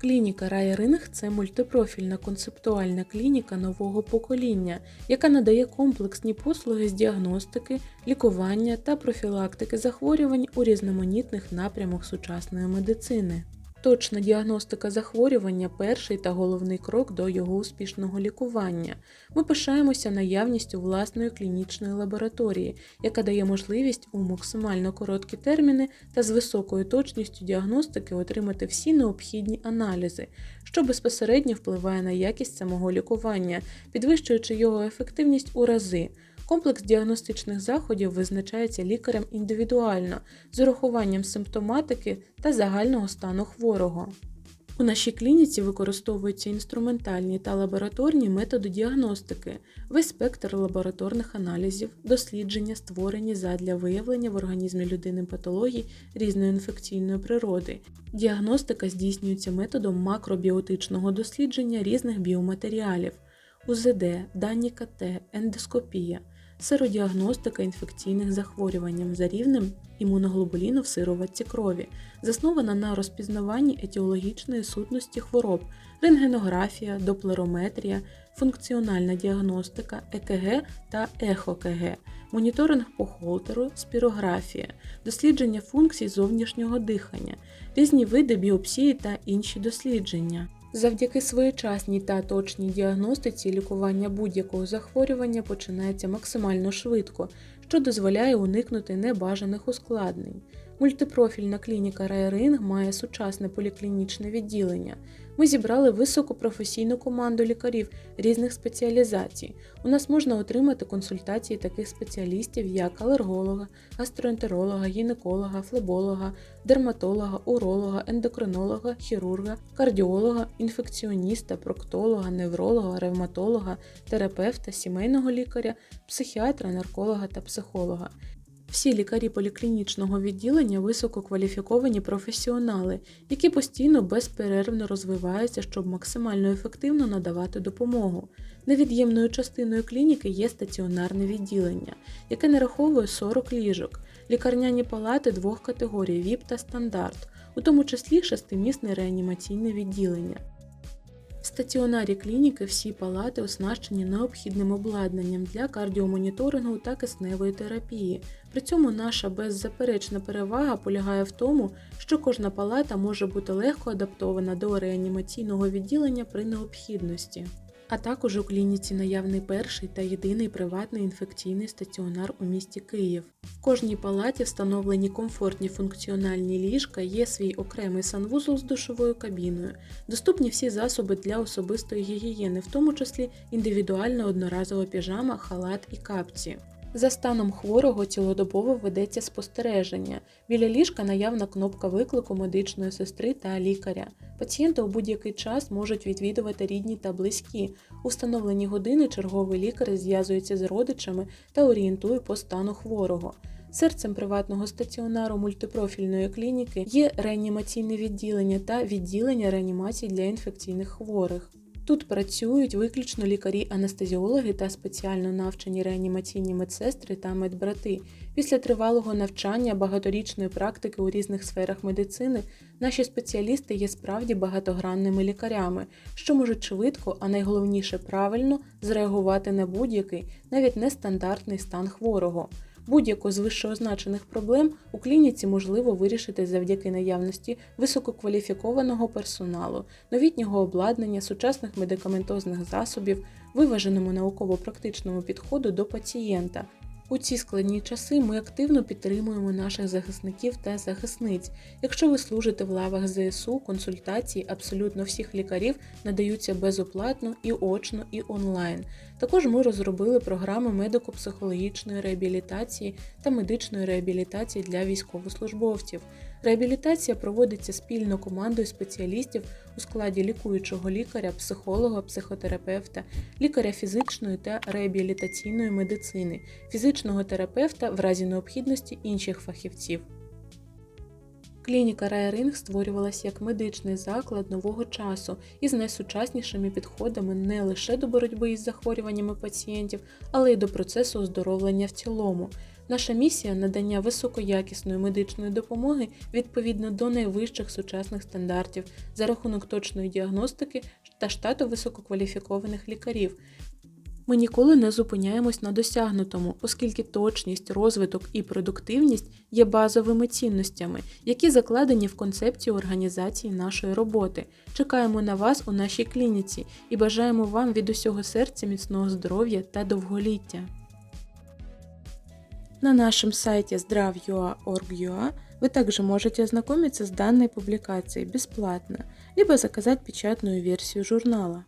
Клініка Райринг це мультипрофільна концептуальна клініка нового покоління, яка надає комплексні послуги з діагностики, лікування та профілактики захворювань у різноманітних напрямах сучасної медицини. Точна діагностика захворювання перший та головний крок до його успішного лікування. Ми пишаємося наявністю власної клінічної лабораторії, яка дає можливість у максимально короткі терміни та з високою точністю діагностики отримати всі необхідні аналізи, що безпосередньо впливає на якість самого лікування, підвищуючи його ефективність у рази. Комплекс діагностичних заходів визначається лікарем індивідуально з урахуванням симптоматики та загального стану хворого. У нашій клініці використовуються інструментальні та лабораторні методи діагностики, весь спектр лабораторних аналізів, дослідження, створені задля виявлення в організмі людини патологій різної інфекційної природи. Діагностика здійснюється методом макробіотичного дослідження різних біоматеріалів. УЗД, дані КТ, ендоскопія, сиродіагностика інфекційних захворювань за рівнем імуноглобуліну в сироватці крові, заснована на розпізнаванні етіологічної сутності хвороб, рентгенографія, доплерометрія, функціональна діагностика, ЕКГ та ЕХОКГ, моніторинг по холтеру, спірографія, дослідження функцій зовнішнього дихання, різні види біопсії та інші дослідження. Завдяки своєчасній та точній діагностиці лікування будь-якого захворювання починається максимально швидко, що дозволяє уникнути небажаних ускладнень. Мультипрофільна клініка Райринг має сучасне поліклінічне відділення. Ми зібрали високопрофесійну команду лікарів різних спеціалізацій. У нас можна отримати консультації таких спеціалістів, як алерголога, гастроентеролога, гінеколога, флеболога, дерматолога, уролога, ендокринолога, хірурга, кардіолога, інфекціоніста, проктолога, невролога, ревматолога, терапевта, сімейного лікаря, психіатра, нарколога та психолога. Всі лікарі поліклінічного відділення висококваліфіковані професіонали, які постійно безперервно розвиваються, щоб максимально ефективно надавати допомогу. Невід'ємною частиною клініки є стаціонарне відділення, яке нараховує 40 ліжок, лікарняні палати двох категорій ВІП та стандарт, у тому числі шестимісне реанімаційне відділення. Стаціонарі клініки всі палати оснащені необхідним обладнанням для кардіомоніторингу та кисневої терапії. При цьому наша беззаперечна перевага полягає в тому, що кожна палата може бути легко адаптована до реанімаційного відділення при необхідності. А також у клініці наявний перший та єдиний приватний інфекційний стаціонар у місті Київ. В кожній палаті встановлені комфортні функціональні ліжка, є свій окремий санвузол з душовою кабіною, доступні всі засоби для особистої гігієни, в тому числі індивідуальна одноразова піжама, халат і капці. За станом хворого цілодобово ведеться спостереження. Біля ліжка наявна кнопка виклику медичної сестри та лікаря. Пацієнта у будь-який час можуть відвідувати рідні та близькі. У встановлені години черговий лікар зв'язується з родичами та орієнтує по стану хворого. Серцем приватного стаціонару мультипрофільної клініки є реанімаційне відділення та відділення реанімації для інфекційних хворих. Тут працюють виключно лікарі-анестезіологи та спеціально навчені реанімаційні медсестри та медбрати. Після тривалого навчання багаторічної практики у різних сферах медицини наші спеціалісти є справді багатогранними лікарями, що можуть швидко, а найголовніше правильно зреагувати на будь-який, навіть нестандартний стан хворого. Будь-яку з вищеозначених проблем у клініці можливо вирішити завдяки наявності висококваліфікованого персоналу, новітнього обладнання, сучасних медикаментозних засобів, виваженому науково-практичному підходу до пацієнта. У ці складні часи ми активно підтримуємо наших захисників та захисниць. Якщо ви служите в лавах ЗСУ, консультації абсолютно всіх лікарів надаються безоплатно і очно, і онлайн. Також ми розробили програми медико-психологічної реабілітації та медичної реабілітації для військовослужбовців. Реабілітація проводиться спільно командою спеціалістів у складі лікуючого лікаря, психолога, психотерапевта, лікаря фізичної та реабілітаційної медицини, фізичного терапевта в разі необхідності інших фахівців. Клініка Райринг створювалася як медичний заклад нового часу із найсучаснішими підходами не лише до боротьби із захворюваннями пацієнтів, але й до процесу оздоровлення в цілому. Наша місія надання високоякісної медичної допомоги відповідно до найвищих сучасних стандартів за рахунок точної діагностики та штату висококваліфікованих лікарів. Ми ніколи не зупиняємось на досягнутому, оскільки точність, розвиток і продуктивність є базовими цінностями, які закладені в концепцію організації нашої роботи. Чекаємо на вас у нашій клініці і бажаємо вам від усього серця міцного здоров'я та довголіття. На нашем сайте zdrav.ua.org.ua вы также можете ознакомиться с данной публикацией бесплатно, либо заказать печатную версию журнала.